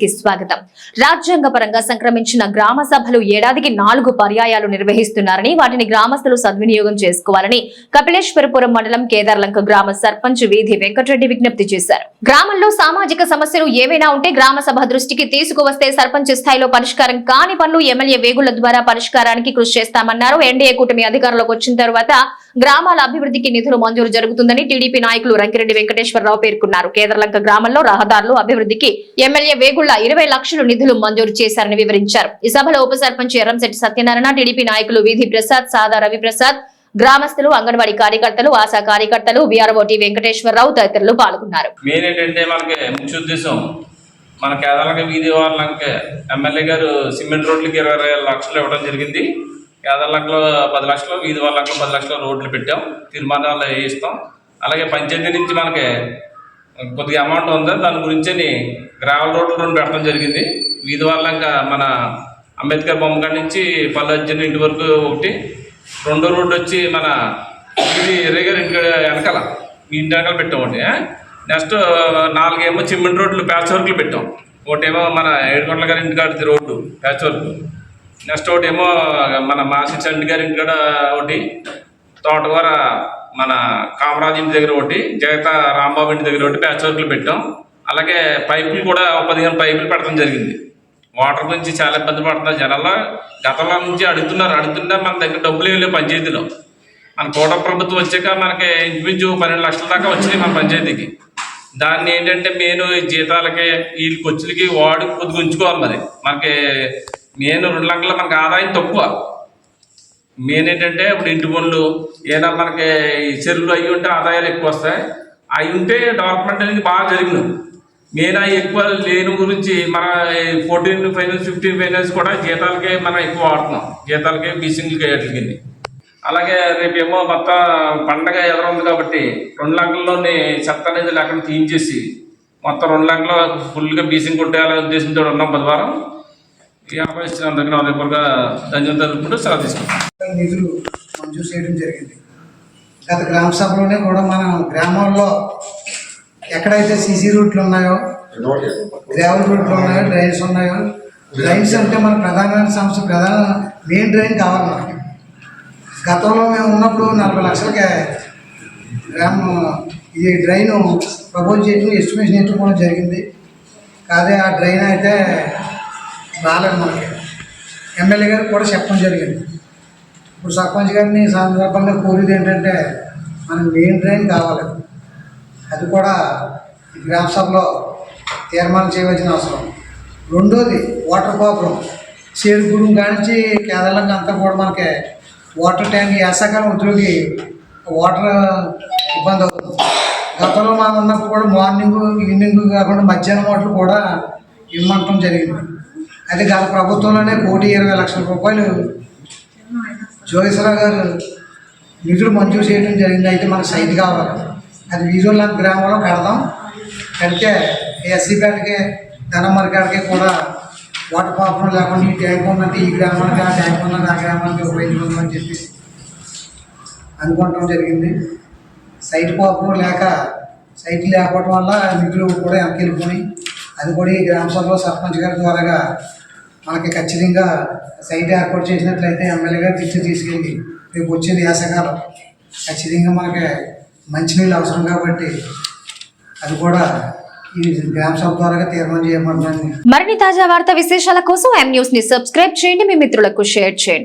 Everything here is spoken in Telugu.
కి స్వాగతం. రాజ్యాంగ పరంగా సంక్రమించిన గ్రామ సభలు ఏడాదికి నాలుగు పర్యాయాలు నిర్వహిస్తున్నారని వాటిని గ్రామస్తులు సద్వినియోగం చేసుకోవాలని కపిలేశ్వరపురం మండలం కేదార్లంక గ్రామ సర్పంచ్ వీధి వెంకటరెడ్డి విజ్ఞప్తి చేశారు. గ్రామంలో సామాజిక సమస్యలు ఏవైనా ఉంటే గ్రామ సభ దృష్టికి తీసుకువస్తే సర్పంచ్ స్థాయిలో పరిష్కారం కాని పనులు ఎమ్మెల్యే వేగుల ద్వారా పరిష్కారానికి కృషి చేస్తామన్నారు. ఎన్డీఏ కూటమి అధికారంలోకి వచ్చిన తర్వాత గ్రామాల అభివృద్ధికి నిధులు మంజూరు జరుగుతుందని టీడీపీ నాయకులు రంకిరెడ్డి వెంకటేశ్వరరావు పేర్కొన్నారు. కేదర్లంక గ్రామంలో రహదారులు అభివృద్ధికి ఎమ్మెల్యే వేగుళ్ళ ఇరవై లక్షలు నిధులు మంజూరు చేశారని వివరించారు. ఈ సభలో ఉప సర్పంచ్ ఎర్రంశెట్టి సత్యనారాయణ టీడీపీ నాయకులు వీధి ప్రసాద్ సాదా రవిప్రసాద్ గ్రామస్తులు అంగన్వాడీ కార్యకర్తలు ఆశా కార్యకర్తలు బీఆర్ఓటి వెంకటేశ్వరరావు తదితరులు పాల్గొన్నారు. మన కేదార్లంక వీధి వాళ్ళకి ఎమ్మెల్యే గారు సిమెంట్ రోడ్లకి ఇరవై లక్షలు ఇవ్వడం జరిగింది. కేదార్లంకలో పది లక్షలు వీధి వాళ్ళకు పది లక్షలు రోడ్లు పెట్టాం. తీర్మానాలు వేయిస్తాం అలాగే పంచాయతీ నుంచి మనకి కొద్దిగా అమౌంట్ ఉంది. దాని గురించి గ్రావెల్ రోడ్లు రెండు పెట్టడం జరిగింది. వీధి వాళ్ళంక మన అంబేద్కర్ బొమ్మ కాడి నుంచి పల్లె ఇంటి వరకు ఒకటి. రెండో రోడ్డు వచ్చి మన ఇది ఎర్రగారు ఇంటి వెనకాల మీ ఇంటి వెనకాల పెట్టాం ఒకటి. నెక్స్ట్ నాలుగేమో చిమ్మిడి రోడ్లు ప్యాచ్ వర్క్లు పెట్టాం. ఒకటేమో మన ఏడుకొండల గారి ఇంటి కాడ రోడ్డు ప్యాచ్ వర్క్ నెక్స్ట్ ఒకటి ఏమో మన మాసి చండి గారి ఇంటి కూడా ఒకటి తోటకూర మన కామరాజు ఇంటి దగ్గర ఒకటి జగత రాంబాబు ఇంటి దగ్గర ఒకటి ప్యాచ్ వర్క్లు పెట్టాం. అలాగే పైపులు కూడా ఒక పదిహేను పైపులు పెట్టడం జరిగింది. వాటర్ గురించి చాలా ఇబ్బంది పడుతున్నారు జనాల్లో. గతంలో నుంచి అడుగుతున్నారు. అడుగుతుంటే మన దగ్గర డబ్బులు ఏం లేవు పంచాయతీలో. మన కోట ప్రభుత్వం వచ్చాక మనకి ఇంచుమించు పన్నెండు లక్షల దాకా వచ్చినాయి మన పంచాయతీకి. దాన్ని ఏంటంటే మెయిన్ జీతాలకి వీళ్ళ ఖర్చులకి వాడు కొద్దిగా ఉంచుకోవాలి మరి. మనకి మెయిన్ రెండు లక్షల మనకి ఆదాయం తక్కువ. మెయిన్ ఏంటంటే ఇప్పుడు ఇంటి పనులు ఏదైనా మనకి ఈ చెరువులు అవి ఉంటే ఆదాయాలు ఎక్కువ వస్తాయి. అవి ఉంటే డెవలప్మెంట్ అనేది బాగా జరిగింది మెయిన్ అవి ఎక్కువ లేని గురించి మన ఫోర్టీన్ ఫైనాన్స్ ఫిఫ్టీన్ ఫైనాన్స్ కూడా జీతాలకే మనం ఎక్కువ వాడుతున్నాం. జీతాలకే బీసింగ్లకి వాటికి అలాగే రేపేమో మొత్తం పండగ ఎదురుంది కాబట్టి రెండు లంకల్లోని చెత్త అనేది లేకుండా తీయించేసి మొత్తం రెండు లక్షలు ఫుల్గా బీసింగ్ కొట్టేయాలనే ఉద్దేశంతో ఉన్నాం బుధవారం. ఈ అవకాశం ఇచ్చినందుకు దగ్గరగా ధన్యవాదాలు తెలుపుకుంటూ సెలవు తీసుకుంటాం. నిధులు మంజూరు చేయడం జరిగింది. గత గ్రామ సభలోనే కూడా మన గ్రామాల్లో ఎక్కడైతే సీసీ రూట్లు ఉన్నాయో గ్రావెల్ రూట్లు ఉన్నాయో డ్రైన్స్ ఉన్నాయో డ్రైన్స్ అంటే మన ప్రధానమైన సమస్య ప్రధాన మెయిన్ డ్రైన్ కావాలి మనకి. గతంలో మేము ఉన్నప్పుడు నలభై లక్షలకే గ్రామం ఈ డ్రైన్ ప్రపోజ్ చేయడం ఎస్టిమేషన్ వేయడం కూడా జరిగింది. కాదే ఆ డ్రైన్ అయితే రాలేదు మనకి. ఎమ్మెల్యే గారికి కూడా చెప్పడం జరిగింది. ఇప్పుడు సర్పంచ్ గారిని సందర్భంగా కోరేది ఏంటంటే మనకి మెయిన్ డ్రైన్ కావాలి. అది కూడా గ్రామ సభలో తీర్మానం చేయవలసిన అవసరం. రెండోది వాటర్ ప్రాబ్లం చేరుగూడెం కానించి కేరళంగా అంతా కూడా మనకి వాటర్ ట్యాంక్ వేసాకాలం ఉద్యోగి వాటర్ ఇబ్బంది అవుతుంది. గతంలో మనం ఉన్నప్పుడు కూడా మార్నింగ్ ఈవినింగ్ కాకుండా మధ్యాహ్నం వాటర్ కూడా ఇవ్వమంటం జరిగింది. అయితే గత ప్రభుత్వంలోనే కోటి ఇరవై లక్షల రూపాయలు జోగేశ్వరరావు గారు నిధులు మంజూరు చేయడం జరిగింది. అయితే మనకు సైట్ కావాలి. అది వీరుల గ్రామంలో కడదాం. కడితే ఎస్సీపేటకి ధనమరికాడికి కూడా వాటర్ ప్రాబ్లం లేకుండా ఈ ట్యాంక్ ఉన్నట్టు ఈ గ్రామానికి ఆ ట్యాంక్ ఉన్నది ఆ గ్రామానికి ఉపయోగించుకుందామని చెప్పి అనుకోవటం జరిగింది. సైట్ ప్రాబ్లం లేక సైట్ లేకపోవడం వల్ల నిధులు కూడా వెనక్కి వెళ్ళిపోయి అది కూడా ఈ గ్రామ సభలో సర్పంచ్ గారి ద్వారాగా మనకి ఖచ్చితంగా సైట్ ఏర్పాటు చేసినట్లయితే ఎమ్మెల్యే గారు తెచ్చి తీసుకెళ్ళి రేపు వచ్చేది వేసవికాలం ఖచ్చితంగా మనకి మంచినీళ్ళు అవసరం కాబట్టి అది కూడా ఈ గ్రామ సభ ద్వారా తీర్మానం మరిన్ని తాజా వార్త విశేషాల కోసం ఎం న్యూస్ని సబ్స్క్రైబ్ చేయండి. మీ మిత్రులకు షేర్ చేయండి.